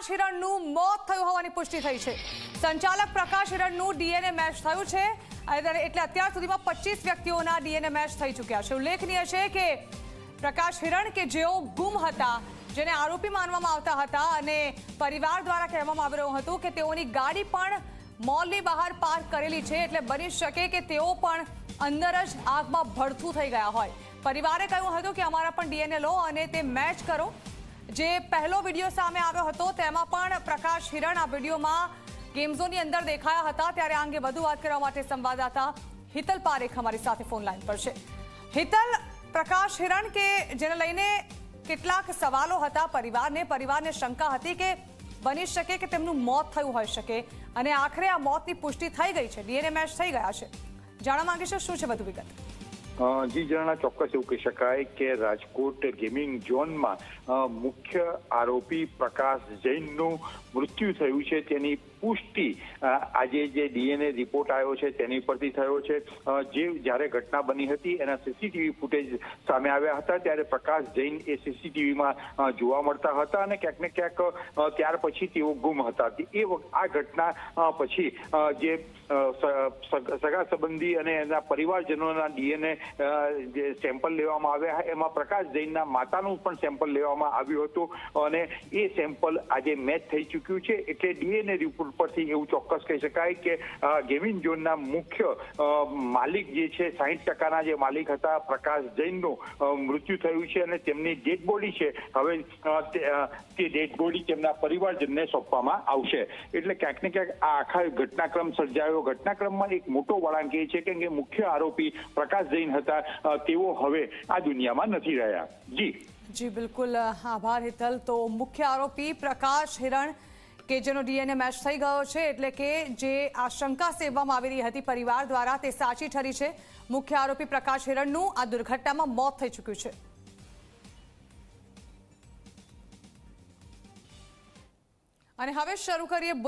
પ્રકાશ હિરણનું મોત થયું હોવાની પુષ્ટિ થઈ છે. સંચાલક પ્રકાશ હિરણનું ડીએનએ મેચ થયું છે. એટલે અત્યાર સુધીમાં પચીસ વ્યક્તિઓના ડીએનએ મેચ થઈ ચૂક્યા છે. ઉલ્લેખનીય છે કે પ્રકાશ હિરણ કે જેઓ ગુમ હતા, જેને આરોપી માનવામાં આવતા હતા અને પરિવાર દ્વારા કહેવામાં આવી રહ્યું હતું કે તેઓની ગાડી પણ મોલની બહાર પાર્ક કરેલી છે, એટલે બની શકે કે તેઓ પણ અંદર જ આગમાં ભડથું થઈ ગયા હોય. પરિવારે કહ્યું હતું કે અમારા પણ ડીએનએ લો અને તે મેચ કરો. જે પહેલો વીડિયો સામે આવ્યો હતો, તેમાં પણ પ્રકાશ હિરણ આ વિડીયોમાં ગેમ ઝોનની અંદર દેખાયા હતા. ત્યારે આ અંગે વધુ વાત કરવા માટે સંવાદદાતા હિતલ પારેખ અમારી સાથે ફોન લાઈન પર છે. હિતલ, પ્રકાશ હિરણ કે જેને લઈને કેટલાક સવાલો હતા પરિવારને પરિવારને શંકા હતી કે બની શકે કે તેમનું મોત થયું હોઈ શકે અને આખરે આ મોતની પુષ્ટિ થઈ ગઈ છે, ડીએનએ મેચ થઈ ગયા છે. જાણવા માંગે શું છે વધુ વિગત? જી જણા ચોક્કસ એવું કહી શકાય કે રાજકોટ ગેમિંગ ઝોનમાં મુખ્ય આરોપી પ્રકાશ જૈનનું મૃત્યુ થયું છે. તેની પુષ્ટિ આજે જે ડીએનએ રિપોર્ટ આવ્યો છે તેની પરથી થયો છે. જે જ્યારે ઘટના બની હતી, એના સીસીટીવી ફૂટેજ સામે આવ્યા હતા, ત્યારે પ્રકાશ જૈન એ સીસીટીવીમાં જોવા મળતા હતા અને ક્યાંક ને ક્યાંક ત્યાર પછી તેઓ ગુમ હતા. એ આ ઘટના પછી જે સગા સંબંધી અને એના પરિવારજનોના ડીએનએ જે સેમ્પલ લેવામાં આવ્યા એમાં પ્રકાશ જૈનના માતાનું પણ સેમ્પલ લેવામાં આવ્યું હતું. અને એ સેમ્પલ આજે મેચ થઈ ચૂક્યું છે. એટલે ડીએનએ રિપોર્ટ પરથી એવું ચોક્કસ કહી શકાય કે ગેવિન ઝોનના મુખ્ય માલિક જે છે, સાહીઠ ટકાના જે માલિક હતા, પ્રકાશ જૈનનું મૃત્યુ થયું છે અને તેમની ડેડ બોડી છે. હવે તે ડેડ બોડી તેમના પરિવારજનને સોંપવામાં આવશે. એટલે ક્યાંક ને ક્યાંક આ આખા ઘટનાક્રમ સર્જાયો. ઘટનાક્રમમાં એક મોટો વળાંક એ છે કે મુખ્ય આરોપી પ્રકાશ જૈન હતા તેઓ હવે આ દુનિયામાં નથી રહ્યા. જી. જી, બિલકુલ આભાર હિતલ. તો મુખ્ય આરોપી પ્રકાશ હિરણ, કે જેનો ડીએનએ મેચ થઈ ગયો છે, એટલે કે જે આશંકા સેવવામાં આવી રહી હતી પરિવાર દ્વારા, તે સાચી ઠરી છે. મુખ્ય આરોપી પ્રકાશ હિરણનું આ દુર્ઘટનામાં મોત થઈ ચૂક્યું છે. અને હવે શરૂ કરીએ